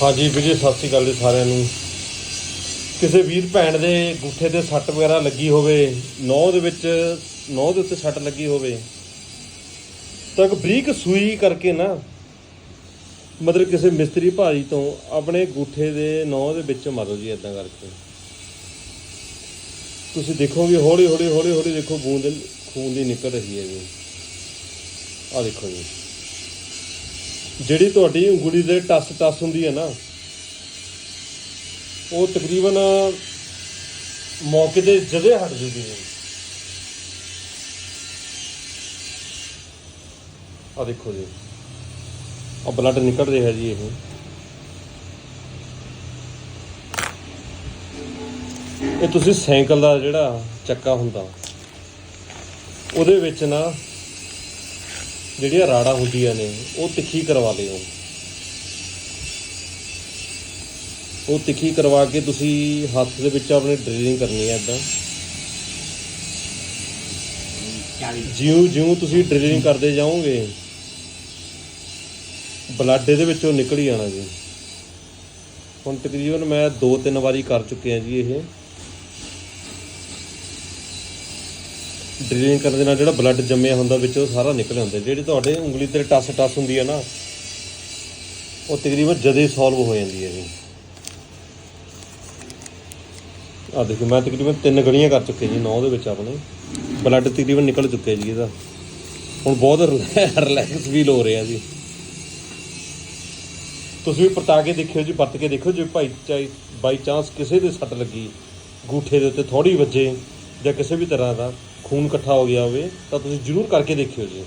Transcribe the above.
ਹਾਂਜੀ ਵੀਰੇ ਸਤਿ ਸ਼੍ਰੀ ਅਕਾਲ ਜੀ ਸਾਰਿਆਂ ਨੂੰ। ਕਿਸੇ ਵੀਰ ਭੈਣ ਦੇ ਗੁੱਠੇ ਤੇ ਸੱਟ ਵਗੈਰਾ ਲੱਗੀ ਹੋਵੇ ਨੌ ਦੇ ਵਿੱਚ ਨੌ ਦੇ ਉੱਤੇ ਸੱਟ ਲੱਗੀ ਹੋਵੇ, ਤਾਂ ਇੱਕ ਬਰੀਕ ਸੂਈ ਕਰਕੇ ਨਾ, ਮਤਲਬ ਕਿਸੇ ਮਿਸਤਰੀ ਭਾਜੀ ਤੋਂ ਆਪਣੇ ਗੁੱਠੇ ਦੇ ਨੌ ਦੇ ਵਿੱਚ ਮਾਰੋ ਜੀ ਇਦਾਂ ਕਰਕੇ। ਤੁਸੀਂ ਦੇਖੋਗੇ ਹੌਲੀ ਹੌਲੀ ਹੌਲੀ ਹੌਲੀ ਦੇਖੋ ਬੂੰਦ, ਖੂਨ ਦੀ ਨਿਕਲ ਰਹੀ ਹੈ ਜੀ। ਆਹ ਦੇਖੋ ਜੀ। ਜਿਹੜੀ ਤੁਹਾਡੀ ਉਂਗਲੀ ਦੇ ਟੱਸ ਟਸ ਹੁੰਦੀ ਹੈ ਨਾ, ਉਹ ਤਕਰੀਬਨ ਮੌਕੇ ਤੇ ਜਦੇ ਹਟ ਜੂਗੀ ਜੀ ਆ ਦੇਖੋ ਜੀ ਆ ਬਲੱਡ ਨਿਕਲ ਰਿਹਾ ਜੀ ਇਹ। ਇਹ ਤੁਸੀਂ ਸਾਈਕਲ ਦਾ ਜਿਹੜਾ ਚੱਕਾ ਹੁੰਦਾ, ਉਹਦੇ ਵਿੱਚ ਨਾ ਜਿਹੜੀਆਂ ਰਾੜਾਂ ਹੁੰਦੀਆਂ ਨੇ, ਉਹ ਤਿੱਖੀ ਕਰਵਾ ਲਿਓ। ਉਹ ਤਿੱਖੀ ਕਰਵਾ ਕੇ ਤੁਸੀਂ ਹੱਥ ਦੇ ਵਿੱਚ ਆਪਣੇ ਡਰਿਲਿੰਗ ਕਰਨੀ ਹੈ ਇਦਾਂ ਜਿਉਂ ਜਿਉਂ ਤੁਸੀਂ ਡਰਿਲਿੰਗ ਕਰਦੇ ਜਾਓਗੇ, ਬਲੱਡ ਇਹਦੇ ਵਿੱਚੋਂ ਨਿਕਲ ਹੀ ਜਾਣਾ ਜੀ। ਹੁਣ ਤਕਰੀਬਨ ਮੈਂ ਦੋ ਤਿੰਨ ਵਾਰੀ ਕਰ ਚੁੱਕਿਆ ਜੀ ਇਹ। ਡਰਿਲਿੰਗ ਕਰਨ ਦੇ ਨਾਲ ਜਿਹੜਾ ਬਲੱਡ ਜੰਮਿਆ ਹੁੰਦਾ ਵਿੱਚ, ਉਹ ਸਾਰਾ ਨਿਕਲ ਜਾਂਦਾ। ਜਿਹੜੀ ਤੁਹਾਡੇ ਉਂਗਲੀ ਤੇ ਟੱਸ ਟਸ ਹੁੰਦੀ ਹੈ ਨਾ, ਉਹ ਤਕਰੀਬਨ ਜਦੇ ਸੋਲਵ ਹੋ ਜਾਂਦੀ ਹੈ ਜੀ। ਆ ਦੇਖੋ, ਮੈਂ ਤਕਰੀਬਨ ਤਿੰਨ ਗਲੀਆਂ ਕਰ ਚੁੱਕੇ ਜੀ, ਨੌ ਦੇ ਵਿੱਚ ਆਪਣੇ। ਬਲੱਡ ਤਕਰੀਬਨ ਨਿਕਲ ਚੁੱਕਿਆ ਜੀ ਇਹਦਾ। ਹੁਣ ਬਹੁਤ ਰਿਲੈਕਸ ਫੀਲ ਹੋ ਰਿਹਾ ਜੀ। ਤੁਸੀਂ ਵੀ ਪਰਤਾ ਕੇ ਦੇਖਿਓ ਜੀ, ਵਰਤ ਕੇ ਦੇਖਿਓ, ਜੇ ਭਾਈ ਚਾਈ ਬਾਈ ਚਾਂਸ ਕਿਸੇ ਦੇ ਸੱਟ ਲੱਗੀ, ਗੂਠੇ ਦੇ ਉੱਤੇ ਥੋੜੀ ਵੱਜੇ ਜਾਂ ਕਿਸੇ ਵੀ ਤਰ੍ਹਾਂ ਦਾ। ਖੂਨ ਇਕੱਠਾ ਹੋ ਗਿਆ ਹੋਵੇ ਤਾਂ ਤੁਸੀਂ ਜ਼ਰੂਰ ਕਰਕੇ ਦੇਖਿਓ ਜੀ।